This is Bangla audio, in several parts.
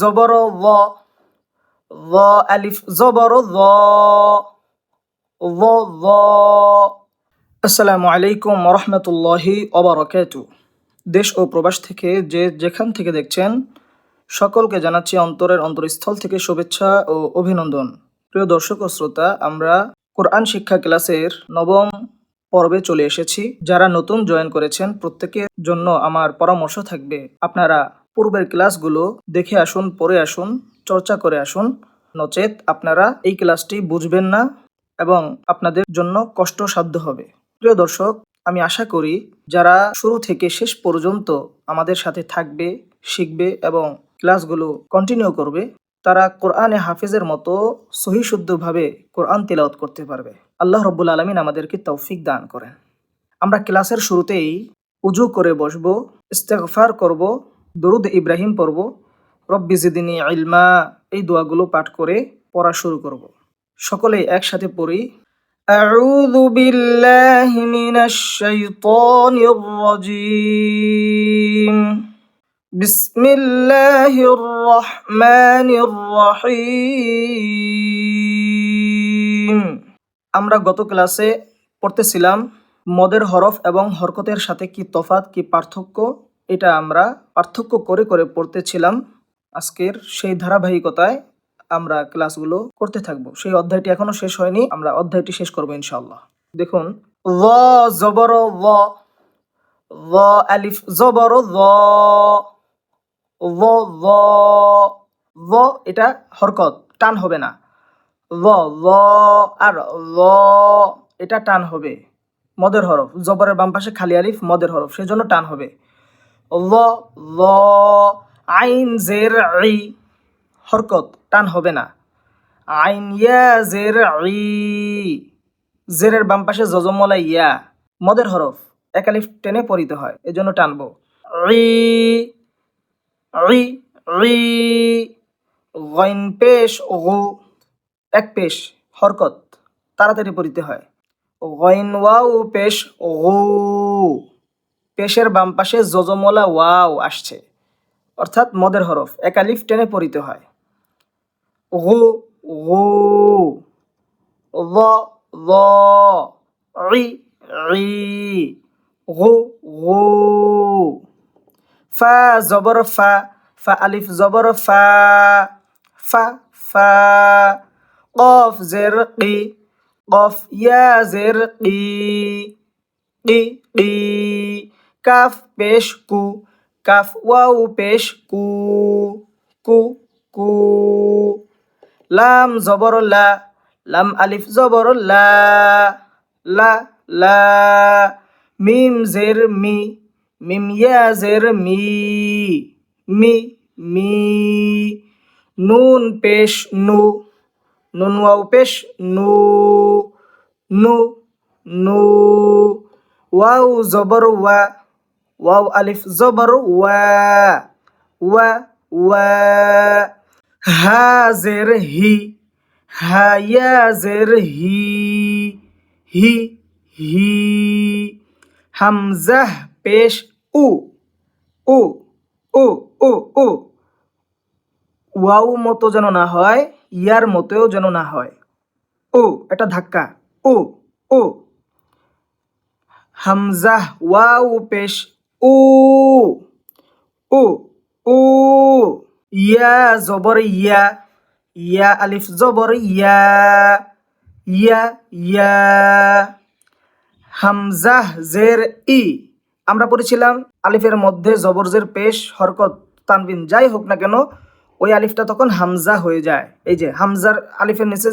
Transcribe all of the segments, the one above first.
জবর আলিফ, জবর আসসালামু আলাইকুম রহমতুল্লাহি অবরকাতু দেশ ও প্রবাস থেকে যে যেখান থেকে দেখছেন, সকলকে জানাচ্ছি অন্তরের অন্তরস্থল থেকে শুভেচ্ছা ও অভিনন্দন। প্রিয় দর্শক ও শ্রোতা, আমরা কোরআন শিক্ষা ক্লাসের নবম পর্বে চলে এসেছি। যারা নতুন জয়েন করেছেন, প্রত্যেকের জন্য আমার পরামর্শ থাকবে, আপনারা পূর্বের ক্লাসগুলো দেখে আসুন, পড়ে আসুন, চর্চা করে আসুন। নচেত আপনারা এই ক্লাসটি বুঝবেন না এবং আপনাদের জন্য কষ্টসাধ্য হবে। প্রিয় দর্শক, আমি আশা করি যারা শুরু থেকে শেষ পর্যন্ত আমাদের সাথে থাকবে, শিখবে এবং ক্লাসগুলো কন্টিনিউ করবে, তারা কোরআনে হাফিজের মতো সহি শুদ্ধভাবে কোরআন তেলাওয়াত করতে পারবে। আল্লাহ রব্বুল আলমিন আমাদেরকে তৌফিক দান করেন। আমরা ক্লাসের শুরুতেই উজু করে বসব, ইস্তেগফার করব দরুদ ইব্রাহিম পড়ব রব্বি জিদিনী ইলমা এই দোয়াগুলো পাঠ করে পড়া শুরু করব সকলেই একসাথে পড়ি أعوذ بالله من الشيطان الرجيم بسم الله الرحمن الرحيم আমরা গত ক্লাসে পড়তেছিলাম মদের হরফ এবং হরকতের সাথে কি তফাত কি পার্থক্য এটা আমরা পার্থক্য করে করে পড়তেছিলাম। আজকের সেই ধারাবাহিকতায় আমরা ক্লাসগুলো করতে থাকব। সেই অধ্যায়টি এখনও শেষ হয়নি, আমরা অধ্যায়টি শেষ করব ইনশাল্লাহ দেখুন আলিফ এটা হরকত, টান হবে না। আর এটা টান হবে। মদের হরফ, জবরের বাম পাশে খালি আলিফ, মদের হরফ, সেজন্য টান হবে। ল আইন জের ই হরকত, টান হবে না। আইন ইয়া জের ই জেরের বাম পাশে জজমলা ইয়া। মদের হরফ, একালিফ টেনে পড়িতে হয়, এজন্য টানবো। পেশ, গু, এক পেশ, হরকত, তাড়াতাড়ি পড়িতে হয়। গইন ওয়াও পেশ, গু। পেশের বাম পাশে জজমলা ওয়াও আসছে। অর্থাৎ মদের হরফ একালিফ টেনে পড়িতে হয়। গু গু ল ল ই ই গু গু। ফা, জবর ফা ফা আলিফ জবর ফা ফা ফা। কফ, জের কি কফ, ইয়া, জের কি কি কি কাফ পেশ কু কাফ ওয়াও পেশ কু কু কু লাম জবর লা লাম আলিফ জবর লা লা লা মিম জের মি মিম ইয়া জের মি মি মি নুন পেশ নু নুন ওয়াও পেশ নু নু নু ওয়াও জবর ওয়া ওয়াও আলিফ জবর ওয়া ওয়া ওয়া। হা জের হি হা ইয়া জের হি হি হি। হামজাহ পেশ উ উ উ উ উ। ওয়াও মতো যেন না হয়, ইয়ার মতেও যেন না হয়। ও এটা ধাক্কা। ও ও হামজাহ ওয়াও পেশ উ উ উ, ইয়া জবর ইয়া ইয়া, আলিফ জবর ইয়া ইয়া ইয়া হামজাহ জের ই। আমরা পড়েছিলাম আলিফের মধ্যে জবরজের পেশ, হরকত, তানবিন, যাই হোক না কেন, ওই আলিফটা তখন হামজা হয়ে যায়। এই যে, হামজার আলিফের নিচে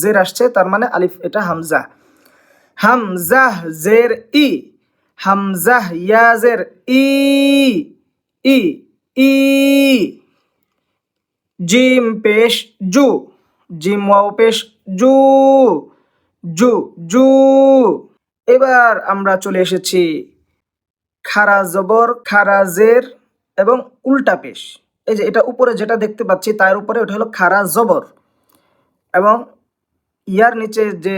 জের আসছে, তার মানে আলিফ এটা হামজা। হামজাহ জের, ই। হামজাহ ইয়াজের ই ই ই জিম পেশ জু জিম ওয়াও পেশ জু জু জু এবার আমরা চলে এসেছি খারা জবর খারাজের এবং উল্টা পেশ এই যে এটা উপরে যেটা দেখতে পাচ্ছি তার উপরে ওটা হলো খারা জবর এবং ইয়ার নিচে যে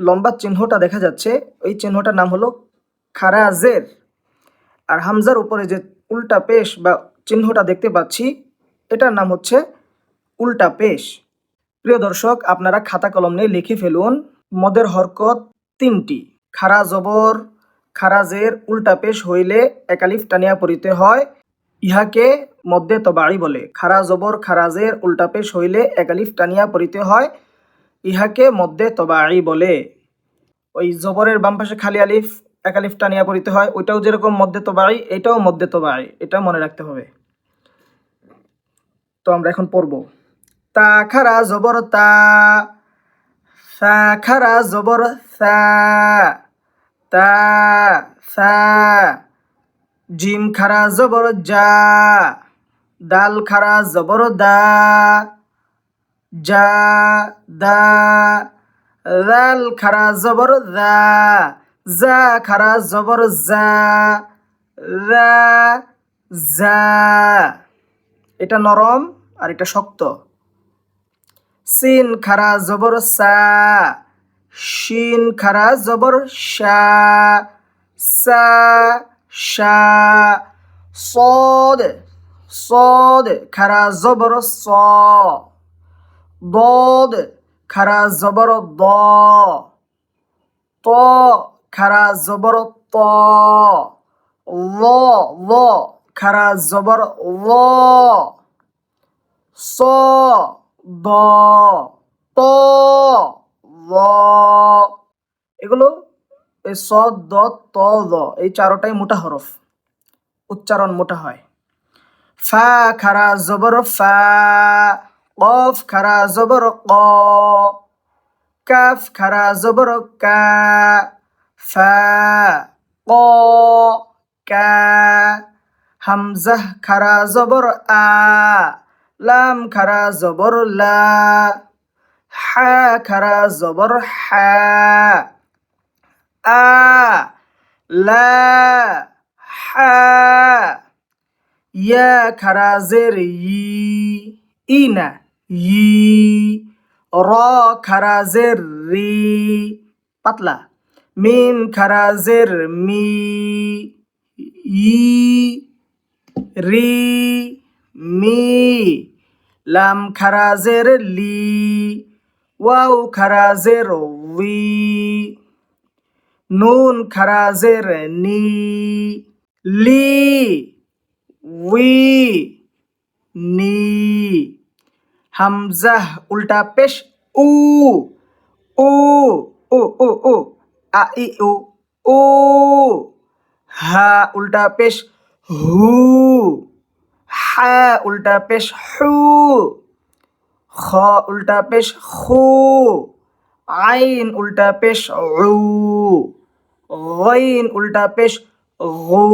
লম্বা চিহ্নটা দেখা যাচ্ছে ওই চিহ্নটার নাম হলো খারাজের আর হামজার উপরে যে উল্টা পেশ বা চিহ্নটা দেখতে পাচ্ছি, এটার নাম হচ্ছে উল্টা পেশ। প্রিয় দর্শক, আপনারা খাতা কলম নিয়ে লিখে ফেলুন মদের হরকত তিনটি। খারা জবর, খারাজের উল্টা পেশ হইলে একালিফ টানিয়া পড়িতে হয়, ইহাকে মধ্যে তবাই বলে। খারা জবর, খারাজের উল্টা পেশ হইলে একালিফ টানিয়া পড়িতে হয়, ইহাকে মধ্যে তবাই বলে। ওই জবরের বাম পাশে খালি আলিফ একালিফ টানিয়া পড়িতে হয়, ওইটাও যেরকম মধ্যে তবাই, এটাও মধ্যে তবাই এটা মনে রাখতে হবে। তো আমরা এখন পড়ব। তা খারা জবর তা সা খারা জবর সা তা সা জিম খারা জবর যা, দাল খারা জবর দা, যা, দা দাল খারা জবর দা জা খারা জবর জা রা জা এটা নরম আর এটা শক্ত সিন খারা জবর সা শিন খারা জবর শা সা শা صاد صاد খারা জবর স ضاد খারা জবর দ ত খারা জবর ত। ল ল, খারা জবর ল। স, দ, ত, ল। এগুলো এই স, দ, ত, ল, এই চারোটাই মোটা হরফ। উচ্চারণ মোটা হয়। ফা, খারা জবর ফা। কফ, খারা জবর ক। কাফ, খারা জবর কা। ফা ক কা হামজাহ খারা জবর আ লাম খারা জবর লা হা খারা জবর হা আ লা হা ইয়া খারাজের ই ই না ই র খারাজের রি পাতলা মিম খারাজের মি ই রি মি লাম খারাজের লি ওয়াও খারাজের উই নুন খারাজের নি লি উই নি হামজাহ উল্টা পেশ উ উ উ উ উ আ, ই, উ উ হা, উল্টা পেশ হু, হা, উল্টা পেশ হু, খ, উল্টা পেশ খু, আইন, উল্টা পেশ উ গইন উল্টা পেশ গু,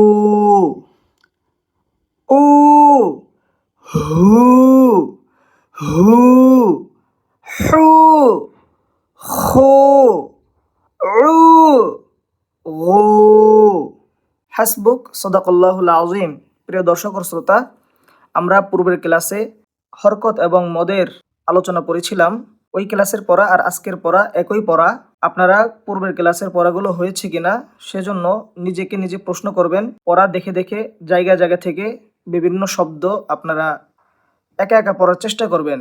উ, হু হু হু, খু গু হাসবুক সদাকল্লাহুল আজিম প্রিয় দর্শক ও শ্রোতা, আমরা পূর্বের ক্লাসে হরকত এবং মদের আলোচনা করেছিলাম ওই ক্লাসের পড়া আর আজকের পড়া একই পড়া। আপনারা পূর্বের ক্লাসের পড়াগুলো হয়েছে কিনা সেজন্য নিজেকে নিজে প্রশ্ন করবেন। পড়া দেখে দেখে, জায়গা জায়গা থেকে বিভিন্ন শব্দ আপনারা একা একা পড়ার চেষ্টা করবেন।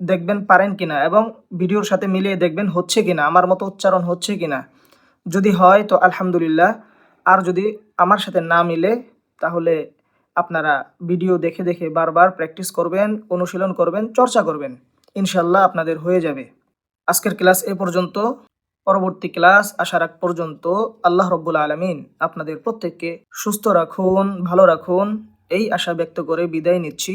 দেখবেন পারেন কিনা এবং ভিডিওর সাথে মিলিয়ে দেখবেন হচ্ছে কিনা, আমার মতো উচ্চারণ হচ্ছে কিনা। যদি হয় তো আলহামদুলিল্লাহ। আর যদি আমার সাথে না মিলে, তাহলে আপনারা ভিডিও দেখে দেখে বারবার প্র্যাকটিস করবেন, অনুশীলন করবেন, চর্চা করবেন। ইনশাল্লাহ আপনাদের হয়ে যাবে। আজকের ক্লাস এ পর্যন্ত। পরবর্তী ক্লাস আসার আগ পর্যন্ত আল্লাহ রব্বুল আলমিন আপনাদের প্রত্যেককে সুস্থ রাখুন, ভালো রাখুন। এই আশা ব্যক্ত করে বিদায় নিচ্ছি।